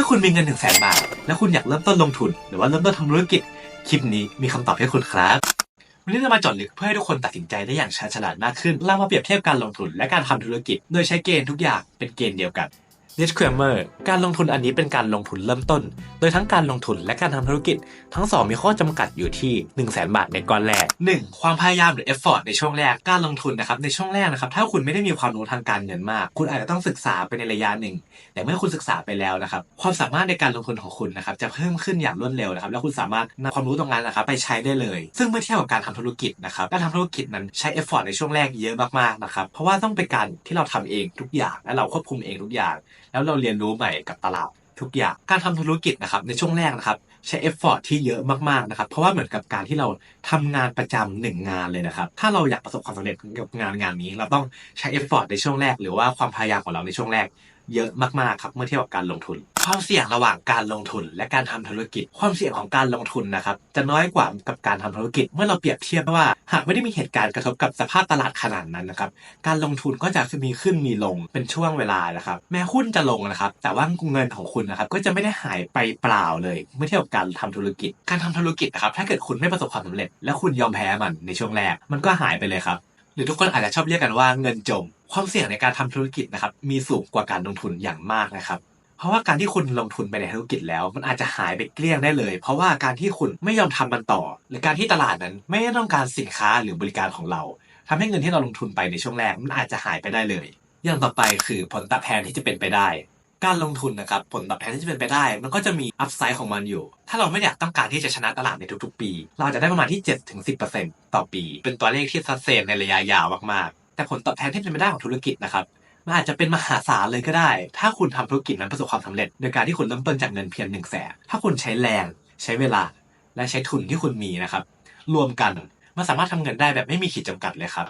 ถ้าคุณมีเงิน1นึ่งแสนบาท แล้วคุณอยากเริ่มต้นลงทุน หรือว่าเริ่มต้นทำธุรกิจ คลิปนี้มีคำตอบให้คุณครับ วันนี้เรามาจาะลึกเพื่อให้ทุกคนตัดสินใจได้อย่างชาญฉลาดมากขึ้น เรามาเปรียบเทียบการลงทุนและการทำธุรกิจ โดยใช้เกณฑ์ทุกอย่างเป็นเกณฑ์เดียวกัน disclaimer การลงทุนอันนี้เป็นการลงทุนเริ่มต้น โดยทั้งการลงทุนและการทำธุรกิจ ทั้งสองมีข้อจำกัดอยู่ที่ 1 0 0 0 0แบาทในก้อนแรก 1. ความพยายามหรือ effort ในช่วงแรก การลงทุนนะครับในช่วงแรกนะครับถ้าคุณไม่ได้มีความรู้ทางการเงินมาก คุณอาจจะต้องศึกษาไปในระยะหนึ่ง แต่เมื่อคุณศึกษาไปแล้วนะครับความสามารถในการลงทุนของคุณนะครับจะเพิ่มขึ้นอย่างรวดเร็วนะครับแล้วคุณสามารถนำความรู้ตรงนั้นนะครับไปใช้ได้เลย ซึ่งเมื่อเทียบกับการทำธุรกิจนะครับการทำธุรกิจนั้นใช้ effort ในช่วงแรกเยอะมากๆนะครับเพราะว่าต้องเป็นการที่เราทำเองทุกอย่างและเราควบคุมเองทุกอย่างแล้วเราเรียนรู้ใหม่กับตลาดทุกอย่างการทำธุรกิจนะครับในช่วงแรกนะครับใช้เอฟฟอร์ตที่เยอะมากๆนะครับเพราะว่าเหมือนกับการที่เราทำงานประจำหนึ่งงานเลยนะครับถ้าเราอยากประสบความสำเร็จกับงานงานนี้ เราต้องใช้เอฟฟอร์ตในช่วงแรก หรือว่าความพยายามของเราในช่วงแรก เยอะมากๆครับเมื่อเทียบกับการลงทุน ความเสี่ยงระหว่างการลงทุน และการทำธุรกิจ ความเสี่ยงของการลงทุนนะครับจะน้อยกว่ากับการทำธุรกิจ เมื่อเราเปรียบเทียบว่า หากไม่ได้มีเหตุการณ์กระทบกับสภาพตลาดขนาดนั้นนะครับการลงทุนก็จะมีขึ้นมีลงเป็นช่วงเวลานะครับแม้หุ้นจะลงนะครับแต่ว่าเงินของคุณนะครับก็จะไม่ได้หายไปเปล่าเลยเมื่อเทียบกับการทำธุรกิจ การทำธุรกิจนะครับถ้าเกิดคุณไม่ประสบความสำเร็จ และคุณยอมแพ้มันในช่วงแรกมันก็หายไปเลยครับ รือทุกคนอาจจะชอบเรียกกันว่าเงินจม ความเสี่ยงในการทำธุรกิจนะครับมีสูงกว่าการลงทุนอย่างมากนะครับเพราะว่าการที่คุณลงทุนไปในธุรกิจแล้ว มันอาจจะหายไปเกลี้ยงได้เลย เพราะว่าการที่คุณไม่ยอมทำมันต่อ หรือการที่ตลาดนั้นไม่ต้องการสินค้าหรือบริการของเราทำให้เงินที่เราลงทุนไปในช่วงแรกมันอาจจะหายไปได้เลย อย่างต่อไปคือผลตอบแทนที่จะเป็นไปได้ การลงทุนนะครับผลตอบแทนที่จะเป็นไปได้ มันก็จะมีอัพไซด์ของมันอยู่ ถ้าเราไม่อยากต้องการที่จะชนะตลาดในทุกๆ ปี เราจะได้ประมาณที่ 7-10%ต่อปี เป็นตัวเลขที่ซัดเซนในระยะยาวมากๆ แต่ผลตอบแทนที่เป็นไปได้ของธุรกิจนะครับมันอาจจะเป็นมหาศาลเลยก็ได้ ถ้าคุณทำธุรกิจนั้นประสบความสำเร็จ โดยการที่คุณเริ่มต้นจากเงินเพียงหนึ่งแสนถ้าคุณใช้แรง ใช้เวลา และใช้ทุนที่คุณมีนะครับ รวมกัน มันสามารถทำเงินได้แบบไม่มีขีดจำกัดเลยครับ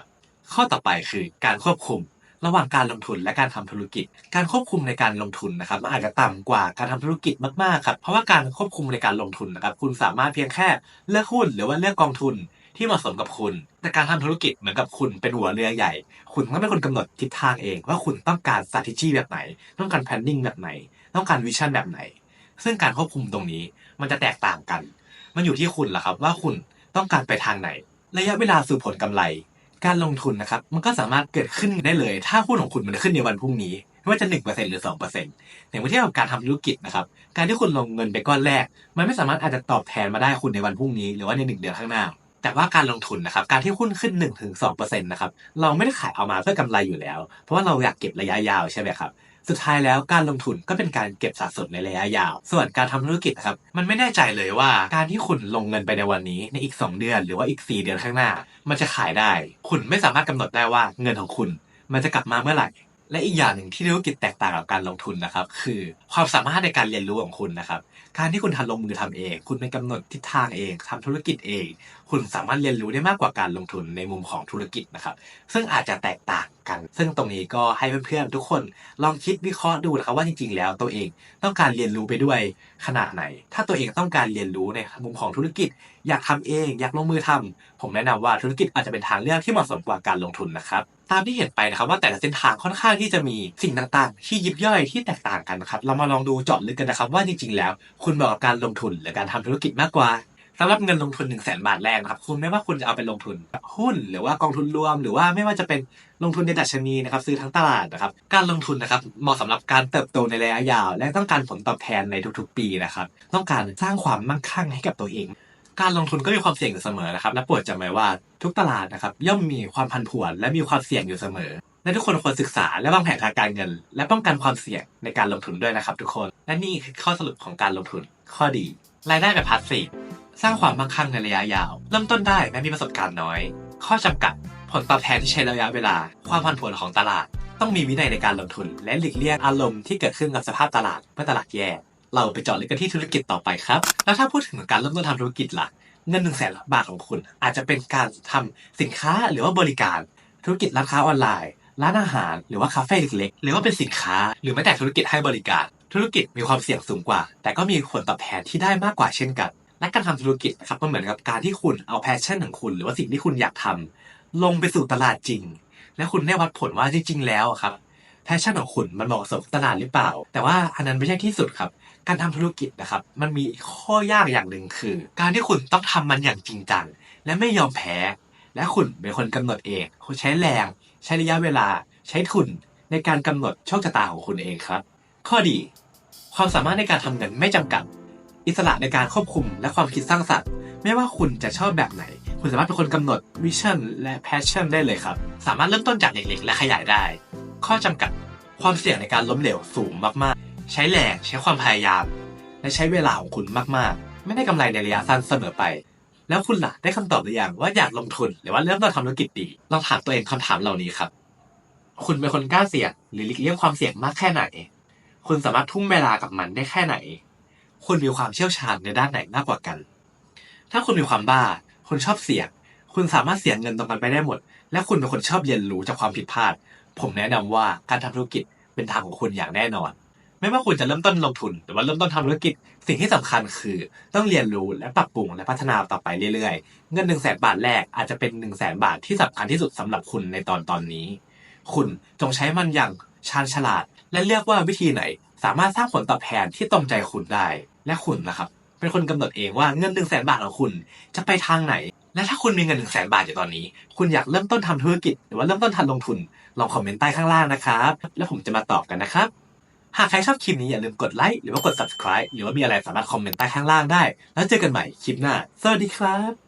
ข้อต่อไปคือการควบคุม ระหว่างการลงทุนและการทำธุรกิจ การควบคุมในการลงทุนนะครับมันอาจจะต่ำกว่าการทำธุรกิจมากๆครับเพราะว่าการควบคุมในการลงทุนนะครับคุณสามารถเพียงแค่เลือกหุ้นหรือว่าเลือกกองทุนที่เหมาะสมกับคุณ แต่การทำธุรกิจเหมือนกับคุณเป็นหัวเรือใหญ่ คุณต้องเป็นคนกำหนดทิศทางเอง ว่าคุณต้องการ strategy แบบไหน ต้องการ planning แบบไหน ต้องการ vision แบบไหน ซึ่งการควบคุมตรงนี้มันจะแตกต่างกัน มันอยู่ที่คุณแหละครับว่าคุณต้องการไปทางไหน ระยะเวลาสู่ผลกำไร การลงทุนนะครับ มันก็สามารถเกิดขึ้นได้เลย ถ้าหุ้นของคุณมันขึ้นในวันพรุ่งนี้ไม่ว่าจะ 1%หรือ2%แต่เมื่อเทียบกับการทำธุรกิจนะครับ การที่คุณลงเงินไปก้อนแรก มันไม่สามารถอาจจะตอบแทนมาได้คุณในวันพรุ่งนี้ หรือว่าในหนึ่งเดือนข้างหน้า แต่ว่าการลงทุนนะครับ การที่หุ้นขึ้น 1-2%นะครับ เราไม่ได้ขายเอามาเพื่อกำไรอยู่แล้ว เพราะว่าเราอยากเก็บระยะยาวใช่ไหมครับ สุดท้ายแล้วการลงทุนก็เป็นการเก็บสะสมในระยะยาว ส่วนการทำธุรกิจนะครับ มันไม่แน่ใจเลยว่าการที่คุณลงเงินไปในวันนี้ในอีก 2 เดือน หรือว่าอีก 4 เดือนข้างหน้า มันจะขายได้ คุณไม่สามารถกำหนดได้ว่าเงินของคุณ มันจะกลับมาเมื่อไหร่และอีกอย่างหนึ่งที่ธุรกิจแตกต่างกับการลงทุนนะครับ คือความสามารถในการเรียนรู้ของคุณนะครับ การที่คุณทำลงมือทำเอง คุณเป็นกำหนดทิศทางเองทำธุรกิจเอง คุณสามารถเรียนรู้ได้มากกว่าการลงทุนในมุมของธุรกิจนะครับ ซึ่งอาจจะแตกต่าง กัน ซึ่งตรงนี้ก็ให้เพื่อนๆทุกคนลองคิดวิเคราะห์ดูนะครับว่าจริงๆ แล้วตัวเองต้องการเรียนรู้ไปด้วยขนาดไหน ถ้าตัวเองต้องการเรียนรู้ในมุมของธุรกิจ อยากทำเอง อยากลงมือทำผมแนะนำว่าธุรกิจอาจจะเป็นทางเลือกที่เหมาะสมกว่าการลงทุนนะครับตามที่เห็นไปนะครับว่าแต่ละเส้นทางค่อนข้างที่จะมีสิ่งต่างๆ ที่ยิบย่อยที่แตกต่างกันนะครับ เรามาลองดูเจาะลึกกันนะครับว่าจริงๆ แล้ว คุณเหมาะกับการลงทุนหรือการทำธุรกิจมากกว่า สำหรับเงินลงทุน1นึ่งแสนบาทแรกนะครับ คุณไม่ว่าคุณจะเอาไปลงทุนหุ้นหรือว่ากองทุนรวม หรือว่าไม่ว่าจะเป็นลงทุนในดัชนีนะครับ ซื้อทั้งตลาดนะครับ การลงทุนนะครับเหมาะสำหรับการเติบโตในระยะยาว และต้องการผลตอบแทนในทุกๆ ปีนะครับ ต้องการสร้างความมั่งคั่งให้กับตัวเอง การลงทุนก็มีความเสี่ยงอยู่เสมอนะครับและโปรดจำไว้ว่าทุกตลาดนะครับย่อมมีความผันผวน และมีความเสี่ยงอยู่เสมอและทุกคนควรศึกษาและวางแผนทางการเงิน และป้องกันความเสี่ยงในการลงทุนด้วยนะครับทุกคน และนี่คือข้อสรุปของการลงทุนข้อดี รายได้แบบพาสซีฟสร้างความมั่งคั่งในระยะยาว เริ่มต้นได้แม้มีประสบการณ์น้อย ข้อจำกัด ผลตอบแทนที่ใช้ระยะเวลา ความผันผวนของตลาด ต้องมีวินัยในการลงทุน และหลีกเลี่ยงอารมณ์ที่เกิดขึ้นกับสภาพตลาดเมื่อตลาดแย่ เราไปเจาะลึกกันที่ธุรกิจต่อไปครับ แล้วถ้าพูดถึงการเริ่มต้นทำธุรกิจล่ะเงินหนึ่งแสนบาทของคุณ อาจจะเป็นการทำสินค้าหรือว่าบริการ ธุรกิจร้านค้าออนไลน์ ร้านอาหาร หรือว่าคาเฟ่เล็กๆหรือว่าเป็นสินค้า หรือแม้แต่ธุรกิจให้บริการ ธุรกิจมีความเสี่ยงสูงกว่า แต่ก็มีผลตอบแทนที่ได้มากกว่าเช่นกัน และการทำธุรกิจครับมันเหมือนกับการที่คุณเอาแพชชั่นของคุณ หรือว่าสิ่งที่คุณอยากทำลงไปสู่ตลาดจริง และคุณได้วัดผลว่าจริง ๆ แล้วครับแพชชั่นของคุณมันเหมาะสมกับตลาดหรือเปล่า แต่ว่าอันนั้นไม่ใช่ที่สุดครับการทำธุรกิจนะครับ มันมีข้อยากอย่างหนึ่งคือ การที่คุณต้องทำมันอย่างจริงจังและไม่ยอมแพ้ และคุณเป็นคนกำหนดเอง คุณใช้แรง ใช้ระยะเวลา ใช้ทุนในการกำหนดโชคชะตาของคุณเองครับ ข้อดี ความสามารถในการทำเงินไม่จำกัด อิสระในการควบคุมและความคิดสร้างสรรค์ ไม่ว่าคุณจะชอบแบบไหน คุณสามารถเป็นคนกำหนดวิชั่นและแพชชั่นได้เลยครับ สามารถเริ่มต้นจากเล็กๆและขยายได้ ข้อจำกัด ความเสี่ยงในการล้มเหลวสูงมากๆ ใช้แรงใช้ความพยายาม และใช้เวลาของคุณมากๆ ไม่ได้กำไรในระยะสั้นเสมอไป แล้วคุณล่ะได้คำตอบหรือยังว่าอยากลงทุนหรือว่าเริ่มต้นทำธุรกิจดีลองถามตัวเองคำถามเหล่านี้ครับ คุณเป็นคนกล้าเสี่ยงหรือหลีกเลี่ยงความเสี่ยงมากแค่ไหน คุณสามารถทุ่มเวลากับมันได้แค่ไหน คุณมีความเชี่ยวชาญในด้านไหนมากกว่ากัน ถ้าคุณมีความบ้า คุณชอบเสี่ยง คุณสามารถเสี่ยงเงินตรงกันไปได้หมด และคุณเป็นคนชอบเรียนรู้จากความผิดพลาด ผมแนะนำว่าการทำธุรกิจเป็นทางของคุณอย่างแน่นอน ไม่ว่าคุณจะเริ่มต้นลงทุน หรือว่าเริ่มต้นทำธุรกิจ สิ่งที่สำคัญคือ ต้องเรียนรู้และปรับปรุงและพัฒนาต่อไปเรื่อยๆ เงิน1นึ่งแสนบาทแรกอาจจะเป็น1นึ่งแสนบาทที่สำคัญที่สุดสำหรับคุณในตอนตอนนี้ คุณจงใช้มันอย่างชาญฉลาด และเลือกว่าวิธีไหน สามารถสร้างผลตอบแทนที่ตรงใจคุณได้และคุณนะครับเป็นคนกำหนดเองว่าเงิน1นึ่งแสนบาทของคุณจะไปทางไหน และถ้าคุณมีเงิน1นึ่งแสนบาทอยู่ตอนนี้ คุณอยากเริ่มต้นทำธุรกิจ หรือว่าเริ่มต้นทำลงทุน ลองคอมเมนต์ใต้ข้างล่างนะครับ แล้วผมจะมาตอบกันนะครับ หากใครชอบคลิปนี้อย่าลืมกดไลค์หรือว่ากด subscribe หรือว่ามีอะไรสามารถคอมเมนต์ใต้ข้างล่างได้ แล้วเจอกันใหม่คลิปหน้า สวัสดีครับ